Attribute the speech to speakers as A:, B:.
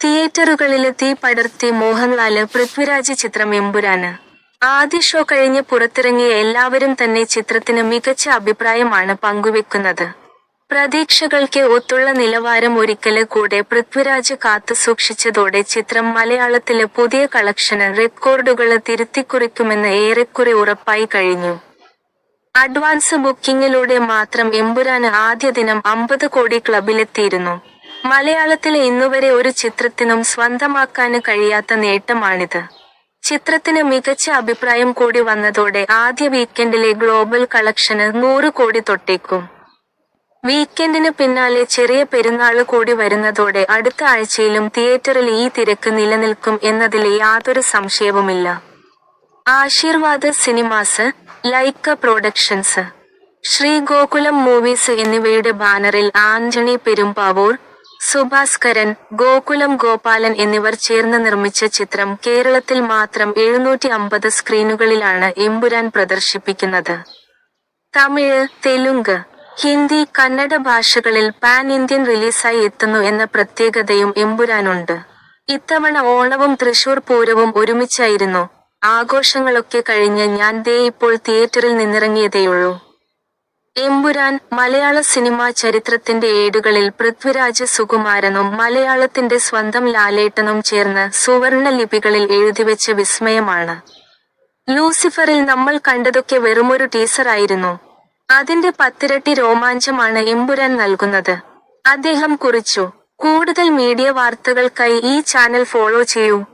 A: തിയേറ്ററുകളിലെത്തി പടർത്തി മോഹൻലാൽ പൃഥ്വിരാജ് ചിത്രം എമ്പുരാന്. ആദ്യ ഷോ കഴിഞ്ഞ് പുറത്തിറങ്ങിയ എല്ലാവരും തന്നെ ചിത്രത്തിന് മികച്ച അഭിപ്രായമാണ് പങ്കുവെക്കുന്നത്. പ്രതീക്ഷകൾക്ക് ഒത്തുള്ള നിലവാരം ഒരിക്കൽ കൂടെ പൃഥ്വിരാജ് കാത്തു സൂക്ഷിച്ചതോടെ ചിത്രം മലയാളത്തിലെ പുതിയ കളക്ഷന് റെക്കോർഡുകൾ തിരുത്തിക്കുറിക്കുമെന്ന് ഏറെക്കുറെ ഉറപ്പായി കഴിഞ്ഞു. അഡ്വാൻസ് ബുക്കിംഗിലൂടെ മാത്രം എമ്പുരാന് ആദ്യ ദിനം അമ്പത് കോടി ക്ലബിലെത്തിയിരുന്നു. മലയാളത്തിലെ ഇന്നുവരെ ഒരു ചിത്രത്തിനും സ്വന്തമാക്കാന് കഴിയാത്ത നേട്ടമാണിത്. ചിത്രത്തിന് മികച്ച അഭിപ്രായം കൂടി വന്നതോടെ ആദ്യ വീക്കെൻഡിലെ ഗ്ലോബൽ കളക്ഷന് നൂറ് കോടി തൊട്ടേക്കും. വീക്കെൻഡിന് പിന്നാലെ ചെറിയ പെരുന്നാൾ കൂടി വരുന്നതോടെ അടുത്ത ആഴ്ചയിലും തിയേറ്ററിൽ ഈ തിരക്ക് നിലനിൽക്കും എന്നതിൽ യാതൊരു സംശയവുമില്ല. Aashirvad cinemas Lyca productions Sree Gokulam movies എന്നിവയുടെ ബാനറിൽ ആന്റണി പെരുമ്പാവൂർ സുഭാസ്കരൻ ഗോകുലം ഗോപാലൻ എന്നിവർ ചേർന്ന് നിർമ്മിച്ച ചിത്രം കേരളത്തിൽ മാത്രം എഴുന്നൂറ്റി അമ്പത് സ്ക്രീനുകളിലാണ് എമ്പുരാൻ പ്രദർശിപ്പിക്കുന്നത്. തമിഴ് തെലുങ്ക് ഹിന്ദി കന്നഡ ഭാഷകളിൽ പാൻ ഇന്ത്യൻ റിലീസായി എത്തുന്നു എന്ന പ്രത്യേകതയും എമ്പുരാനുണ്ട്. ഇത്തവണ ഓണവും തൃശൂർ പൂരവും ഒരുമിച്ചായിരുന്നു. ആഘോഷങ്ങളൊക്കെ കഴിഞ്ഞ് ഞാൻ ദേ ഇപ്പോൾ തിയേറ്ററിൽ നിന്നിറങ്ങിയതേയുള്ളൂ. എമ്പുരാൻ മലയാള സിനിമാ ചരിത്രത്തിന്റെ ഏടുകളിൽ പൃഥ്വിരാജ് സുകുമാരനും മലയാളത്തിന്റെ സ്വന്തം ലാലേട്ടനും ചേർന്ന് സുവർണ ലിപികളിൽ എഴുതിവെച്ച വിസ്മയമാണ്. ലൂസിഫറിൽ നമ്മൾ കണ്ടതൊക്കെ വെറുമൊരു ടീസറായിരുന്നു അതിന്റെ പത്തിരട്ടി രോമാഞ്ചമാണ് എമ്പുരാൻ നൽകുന്നത്. അദ്ദേഹം കുറിച്ചു കൂടുതൽ മീഡിയ വാർത്തകൾക്കായി ഈ ചാനൽ ഫോളോ ചെയ്യൂ.